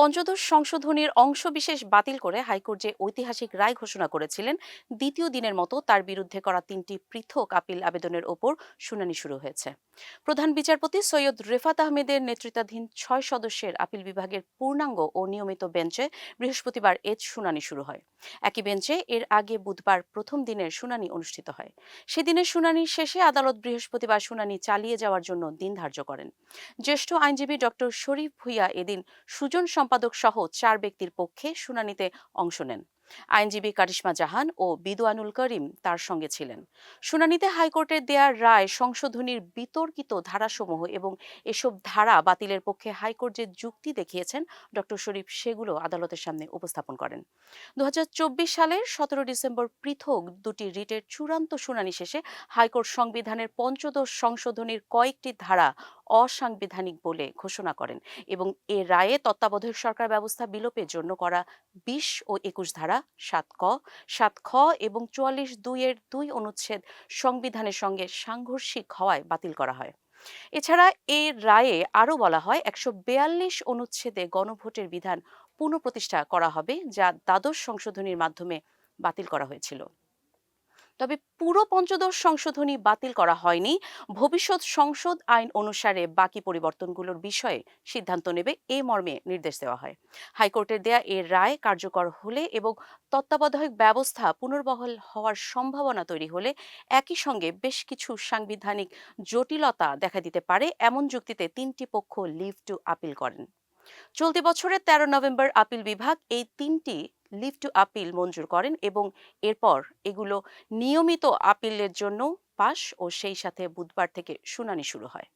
পঞ্চদশ সংশোধনীর অংশবিশেষ বাতিল করে হাইকোর্ট যে ঐতিহাসিক রায় ঘোষণা করেছিলেন, দ্বিতীয় দিনের মতো তার বিরুদ্ধে করা তিনটি পৃথক আপিল আবেদনের ওপর শুনানি শুরু হয়েছে। প্রধান বিচারপতি সৈয়দ রেফাত আহমেদের নেতৃত্বাধীন ছয় সদস্যের আপিল বিভাগের পূর্ণাঙ্গ ও নিয়মিত বেঞ্চে বৃহস্পতিবার এজ শুনানি শুরু হয়। একই বেঞ্চে এর আগে বুধবার প্রথম দিনের শুনানি অনুষ্ঠিত হয়। সেদিনের শুনানি শেষে আদালত বৃহস্পতিবার শুনানি চালিয়ে যাওয়ার জন্য দিন ধার্য করেন। জ্যেষ্ঠ আইনজীবী ডক্টর শরীফ ভুইয়া এদিন সুজন সম্পাদক সহ চার ব্যক্তির পক্ষে শুনানিতে অংশ নেন। আইনজীবী কারিশমা জাহান ও বিদুয়ানুল করিম তার সঙ্গে ছিলেন। শুনানিতে হাইকোর্টের দেয়ার রায় সংশোধনীর বিতর্কিত ধারাসমূহ এবং এসব ধারা বাতিলের পক্ষে হাইকোর্ট যে যুক্তি দেখিয়েছেন ডক্টর শরীফ, সেগুলো আদালতের সামনে উপস্থাপন করেন। দু হাজার চব্বিশ সালের সতেরো ডিসেম্বর পৃথক দুটি রিটের চূড়ান্ত শুনানি শেষে হাইকোর্ট সংবিধানের পঞ্চদশ সংশোধনীর কয়েকটি ধারা অসাংবিধানিক বলে ঘোষণা করেন এবং এ রায়ে তত্ত্বাবধায়ক সরকার ব্যবস্থা বিলোপের জন্য করা বিশ ও একুশ ধারা সাত ক, সাত খ এবং চুয়াল্লিশ দুইয়ের দুই অনুচ্ছেদ সংবিধানের সঙ্গে সাংঘর্ষিক হওয়ায় বাতিল করা হয়। এছাড়া এ রায়ে আরও বলা হয়, একশো বেয়াল্লিশ অনুচ্ছেদে গণভোটের বিধান পুনঃপ্রতিষ্ঠা করা হবে, যা দ্বাদশ সংশোধনীর মাধ্যমে বাতিল করা হয়েছিল। তবে পুরো পঞ্চদশ সংশোধনী বাতিল করা হয়নি। ভবিষ্যৎ সংসদ আইন অনুসারে বাকি পরিবর্তনগুলোর বিষয়ে সিদ্ধান্ত নেবে এ মর্মে নির্দেশ দেওয়া হয়। হাইকোর্টের দেয়া এর রায় কার্যকর হলে এবং তত্ত্বাবধায়ক ব্যবস্থা পুনর্বহাল হওয়ার সম্ভাবনা তৈরি হলে একই সঙ্গে বেশ কিছু সাংবিধানিক জটিলতা দেখা দিতে পারে, এমন যুক্তিতে তিনটি পক্ষ লিভ টু আপিল করেন। চলতি বছরের তেরো নভেম্বর আপিল বিভাগ এই তিনটি লিভ টু আপিল মঞ্জুর করেন এবং এরপর এগুলো নিয়মিত আপিলের জন্য পাশ ও সেই সাথে বুধবার থেকে শুনানি শুরু হয়।